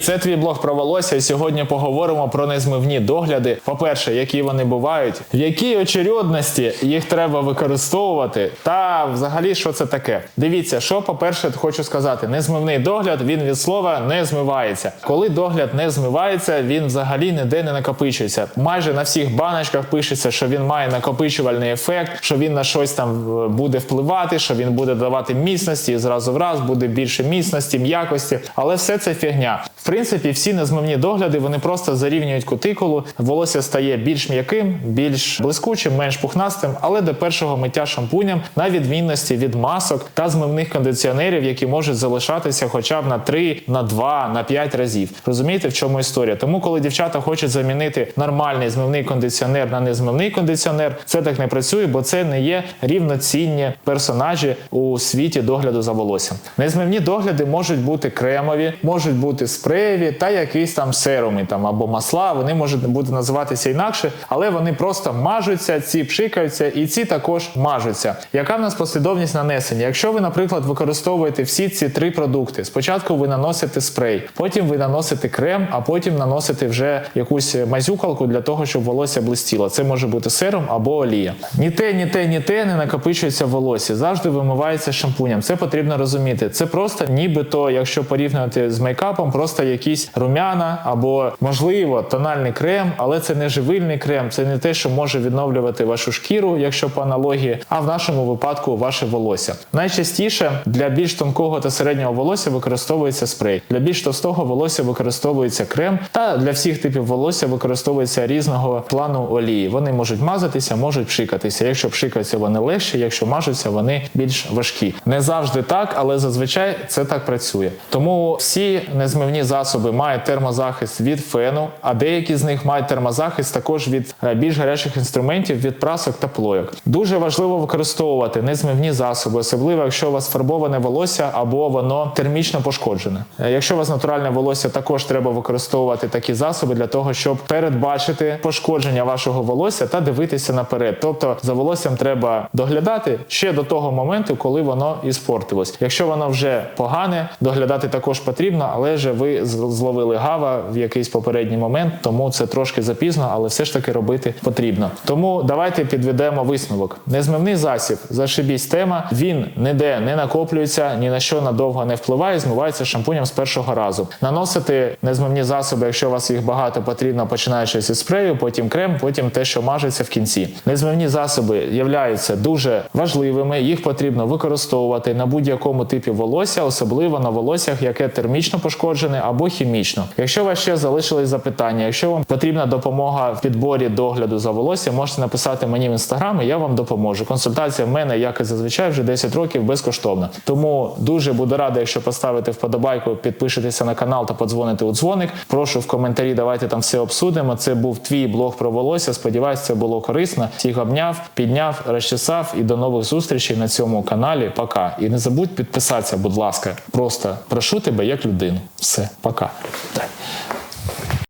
Це твій блог про волосся. І сьогодні поговоримо про незмивні догляди. По-перше, які вони бувають, в якій очередності їх треба використовувати, та взагалі що це таке. Дивіться, що по-перше, хочу сказати: незмивний догляд він від слова не змивається. Коли догляд не змивається, він взагалі ніде не накопичується. Майже на всіх баночках пишеться, що він має накопичувальний ефект, що він на щось там е, буде впливати, що він буде давати міцності і зразу в раз буде більше міцності, м'якості. Але все це фігня. Принципі, всі незмивні догляди вони просто зарівнюють кутикулу. Волосся стає більш м'яким, більш блискучим, менш пухнастим, але до першого миття шампунем, на відмінності від масок та змивних кондиціонерів, які можуть залишатися хоча б на 3, на 2, на 5 разів. Розумієте, в чому історія? Тому, коли дівчата хочуть замінити нормальний змивний кондиціонер на незмивний кондиціонер, це так не працює, бо це не є рівноцінні персонажі у світі догляду за волоссям. Незмивні догляди можуть бути кремові, можуть бути спреєві та якісь там серуми там або масла. Вони можуть бути називатися інакше, але вони просто мажуться, ці пшикаються, і ці також мажуться. Яка в нас послідовність нанесення? Якщо ви, наприклад, використовуєте всі ці три продукти, спочатку ви наносите спрей, потім ви наносите крем, а потім наносите вже якусь мазюкалку для того, щоб волосся блистіло. Це може бути серум або олія. Ні те, ні те, ні те не накопичується в волосі, завжди вимивається шампунем. Це потрібно розуміти. Це просто нібито, якщо порівнювати з мейкапом, просто якісь румяна або можливо тональний крем, але це не живильний крем, це не те, що може відновлювати вашу шкіру, якщо по аналогії, а в нашому випадку ваше волосся. Найчастіше для більш тонкого та середнього волосся використовується спрей. Для більш товстого волосся використовується крем, та для всіх типів волосся використовується різного плану олії. Вони можуть мазатися, можуть пшикатися. Якщо пшикаються, вони легші, якщо мажуться, вони більш важкі. Не завжди так, але зазвичай це так працює. Тому всі незмивні засоби мають термозахист від фену, а деякі з них мають термозахист також від е, більш гарячих інструментів від прасок та плойок. Дуже важливо використовувати незмивні засоби, особливо якщо у вас фарбоване волосся або воно термічно пошкоджене. Е, Якщо у вас натуральне волосся, також треба використовувати такі засоби для того, щоб передбачити пошкодження вашого волосся та дивитися наперед. Тобто за волоссям треба доглядати ще до того моменту, коли воно іспортилось. Якщо воно вже погане, доглядати також потрібно, але ж ви зловили гава в якийсь попередній момент, тому це трошки запізно, але все ж таки робити потрібно. Тому давайте підведемо висновок. Незмивний засіб, зашибісь тема. Він ніде не накоплюється, ні на що надовго не впливає, змивається шампунем з першого разу. Наносити незмивні засоби, якщо у вас їх багато, потрібно починаючи зі спрею, потім крем, потім те, що мажеться в кінці. Незмивні засоби являються дуже важливими. Їх потрібно використовувати на будь-якому типі волосся, особливо на волоссях, яке термічно пошкоджене або хімічно. Якщо у вас ще залишились запитання, якщо вам потрібна допомога в підборі догляду за волоссям, можете написати мені в інстаграм, і я вам допоможу. Консультація в мене, як і зазвичай, вже 10 років безкоштовна. Тому дуже буду радий, якщо поставите вподобайку, підпишетеся на канал та подзвоните у дзвоник. Прошу в коментарі, давайте там все обсудимо. Це був твій блог про волосся. Сподіваюсь, це було корисно. Всіх обняв, підняв, розчесав і до нових зустрічей на цьому каналі. Пока. І не забудь підписатися, будь ласка. Просто прошу тебе як людину. Все, пока. Так.